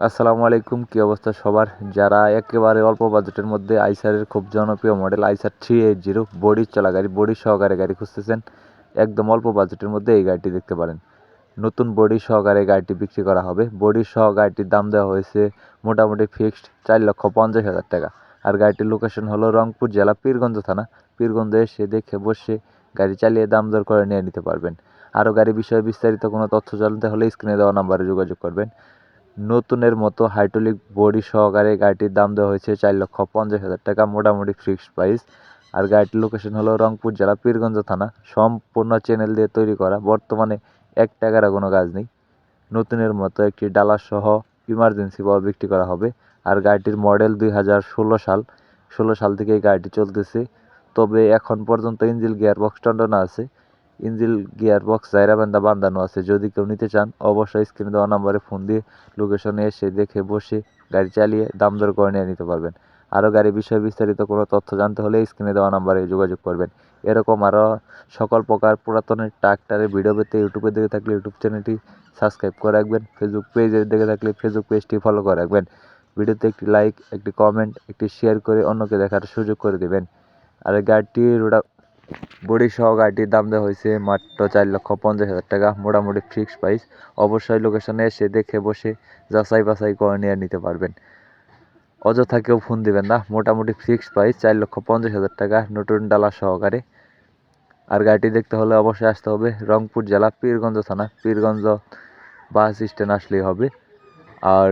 আসসালামু আলাইকুম, কী অবস্থা সবার? যারা একেবারে অল্প বাজেটের মধ্যে আইসারের খুব জনপ্রিয় মডেল আইসার থ্রি এইট জিরো, বডি চলা গাড়ি, বডি সহকারে গাড়ি খুঁজতেছেন, একদম অল্প বাজেটের মধ্যে এই গাড়িটি দেখতে পারেন। নতুন বডি সহকারে গাড়িটি বিক্রি করা হবে। বডি সহ গাড়িটির দাম দেওয়া হয়েছে মোটামুটি ফিক্সড চার লক্ষ পঞ্চাশ হাজার টাকা। আর গাড়িটির লোকেশন হলো রংপুর জেলা পীরগঞ্জ থানা। পীরগঞ্জে এসে দেখে বসে গাড়ি চালিয়ে দাম দর করে নিয়ে নিতে পারবেন। আরও গাড়ি বিষয়ে বিস্তারিত কোনো তথ্য জানতে হলে স্ক্রিনে দেওয়া নাম্বারে যোগাযোগ করবেন। নতুনের মতো হাইড্রোলিক বডি সহকারে গাড়িটির দাম দেওয়া হয়েছে চার লক্ষ পঞ্চাশ হাজার টাকা, মোটামুটি ফিক্সড প্রাইস আর গাড়িটির লোকেশন হলো রংপুর জেলা পীরগঞ্জ থানা। সম্পূর্ণ চ্যানেল দিয়ে তৈরি করা। বর্তমানে এক টাকার কোনো কাজ নেই। নতুনের মতো একটি ডালা সহ ইমার্জেন্সি পাওয়া বিক্রি করা হবে। আর গাড়িটির মডেল দুই হাজার ষোলো সাল। ষোলো সাল থেকে এই গাড়িটি চলতেছে। তবে এখন পর্যন্ত ইঞ্জিল গিয়ার বক্স টন্ডনা আছে। ইঞ্জিল গিয়ার বক্স জায়রা বান্দা বান্ধানো আছে। যদি কেউ নিতে চান, অবশ্যই স্ক্রিনে দেওয়া নাম্বারে ফোন দিয়ে লোকেশনে এসে দেখে বসে গাড়ি চালিয়ে দাম দর করে নিয়ে নিতে পারবেন। আরও গাড়ি বিষয়ে বিস্তারিত কোনো তথ্য জানতে হলে স্ক্রিনে দেওয়া নাম্বারে যোগাযোগ করবেন। এরকম আরও সকল প্রকার পুরাতনের ট্রাক্টারের ভিডিও পেতে ইউটিউবে দেখে থাকলে ইউটিউব চ্যানেলটি সাবস্ক্রাইব করে রাখবেন। ফেসবুক পেজে দেখে থাকলে ফেসবুক পেজটি ফলো করে রাখবেন। ভিডিওতে একটি লাইক একটি কমেন্ট একটি শেয়ার করে অন্যকে দেখার সুযোগ করে দেবেন। আর এই গাড়িটির ওটা বডি সহ গাড়িটির দাম দেওয়া হয়েছে মাত্র চার লক্ষ পঞ্চাশ হাজার টাকা। মোটামুটি ফিক্সড প্রাইস অবশ্যই লোকেশনে এসে দেখে বসে যাচাই বাছাই করে নিয়ে নিতে পারবেন। অযথা কেউ ফোন দিবেন না। মোটামুটি ফিক্সড প্রাইস চার লক্ষ পঞ্চাশ হাজার টাকা নতুন ডালা সহকারে। আর গাড়িটি দেখতে হলে অবশ্যই আসতে হবে রংপুর জেলা, পীরগঞ্জ থানা। পীরগঞ্জ বাস স্ট্যান্ড আসলেই হবে। আর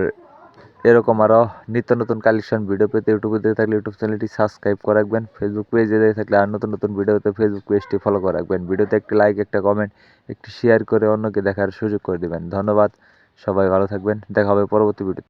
এরকম আরও নিত্য নতুন কালেকশন ভিডিও পেতে ইউটিউবে দিয়ে থাকলে ইউটিউব চ্যানেলটি সাবস্ক্রাইব করে রাখবেন। ফেসবুক পেজে দিয়ে থাকলে আর নতুন নতুন ভিডিওতে ফেসবুক পেজটি ফলো করে রাখবেন। ভিডিওতে একটি লাইক একটা কমেন্ট একটি শেয়ার করে অন্যকে দেখার সুযোগ করে দেবেন। ধন্যবাদ। সবাই ভালো থাকবেন। দেখা হবে পরবর্তী ভিডিও